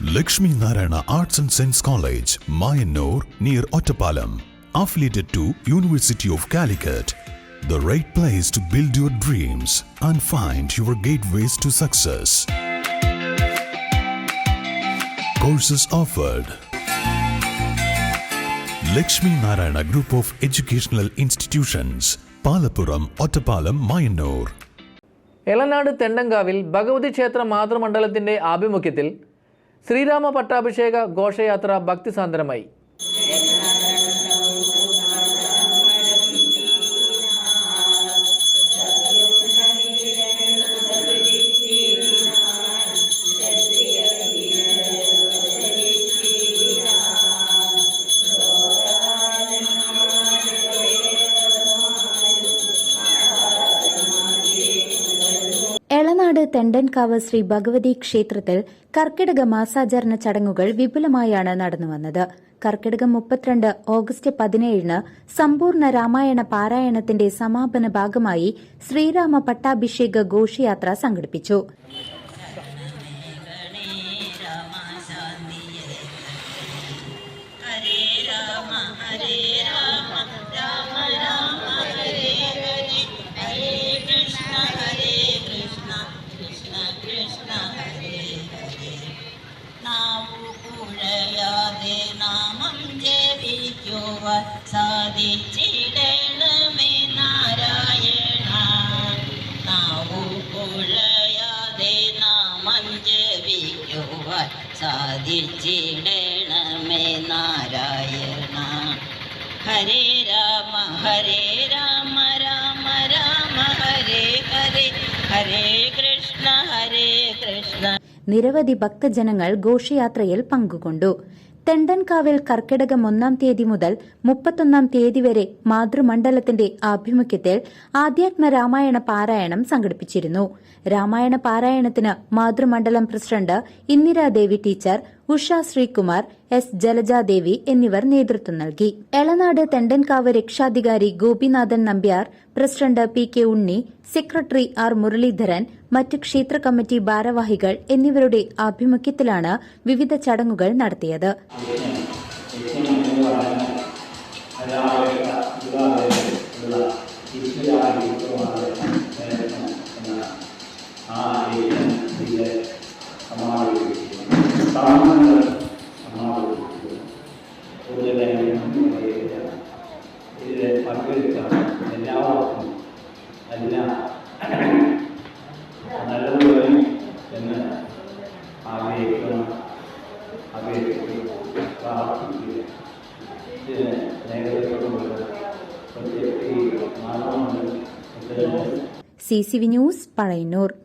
Lakshmi Narayana Arts and Science College, Mayanur, near Ottapalam. Affiliated to University of Calicut. The right place to build your dreams and find your gateways to success. Courses offered. Lakshmi Narayana Group of Educational Institutions, Palapuram, Ottapalam, Mayanur. Elanad തെണ്ടങ്കാവിൽ Bhagavathi ക്ഷേത്ര മാതൃമണ്ഡലത്തിന്റെ ആഭിമുഖ്യത്തിൽ ശ്രീരാമ പട്ടാഭിഷേക ഘോഷയാത്ര ഭക്തിസാന്ദ്രമായി. എളനാട് തെണ്ടൻകാവ് ശ്രീ ഭഗവതി ക്ഷേത്രത്തിൽ കർക്കിടക മാസാചരണ ചടങ്ങുകൾ വിപുലമായാണ് നടന്നുവന്നത്. കർക്കിടകം മുപ്പത്തിരണ്ട് August പതിനേഴിന് സമ്പൂർണ രാമായണ പാരായണത്തിന്റെ സമാപന ഭാഗമായി ശ്രീരാമ പട്ടാഭിഷേക ഘോഷയാത്ര സംഘടിപ്പിച്ചു. ഹരേ രാമ ഹരേ സാധിച്ചിടണമേ നാരായണ. ഹരേ രാമ ഹരേ രാമ രാമ രാമ ഹരേ ഹരേ ഹരേ കൃഷ്ണ ഹരേ കൃഷ്ണ. നിരവധി ഭക്തജനങ്ങൾ ഘോഷയാത്രയിൽ പങ്കുകൊണ്ടു. തെണ്ടൻകാവിൽ കർക്കിടകം ഒന്നാം തീയതി മുതൽ മുപ്പത്തൊന്നാം തീയതി വരെ മാതൃമണ്ഡലത്തിന്റെ ആഭിമുഖ്യത്തിൽ ആധ്യാത്മ രാമായണ പാരായണം സംഘടിപ്പിച്ചിരുന്നു. രാമായണ പാരായണത്തിന് മാതൃമണ്ഡലം president Indiradevi teacher Usha Sreekumar S Jalajadevi എന്നിവർ നേതൃത്വം നൽകി. എളനാട് തെണ്ടൻകാവ് രക്ഷാധികാരി Gopinathan Nambiar president P K Unni secretary R Muraleedharan മറ്റ് ക്ഷേത്ര കമ്മിറ്റി ഭാരവാഹികൾ എന്നിവരുടെ ആഭിമുഖ്യത്തിലാണ് വിവിധ ചടങ്ങുകൾ നടത്തിയത്. ഇതിൽ എല്ലാവർക്കും എല്ലാം ആഗ്രഹിക്കണം അപേക്ഷിക്കുന്നു പ്രാർത്ഥിക്കുക ഇതിന് നേതൃത്വമുള്ള പ്രത്യേക ഈ C C V news Pazhayannur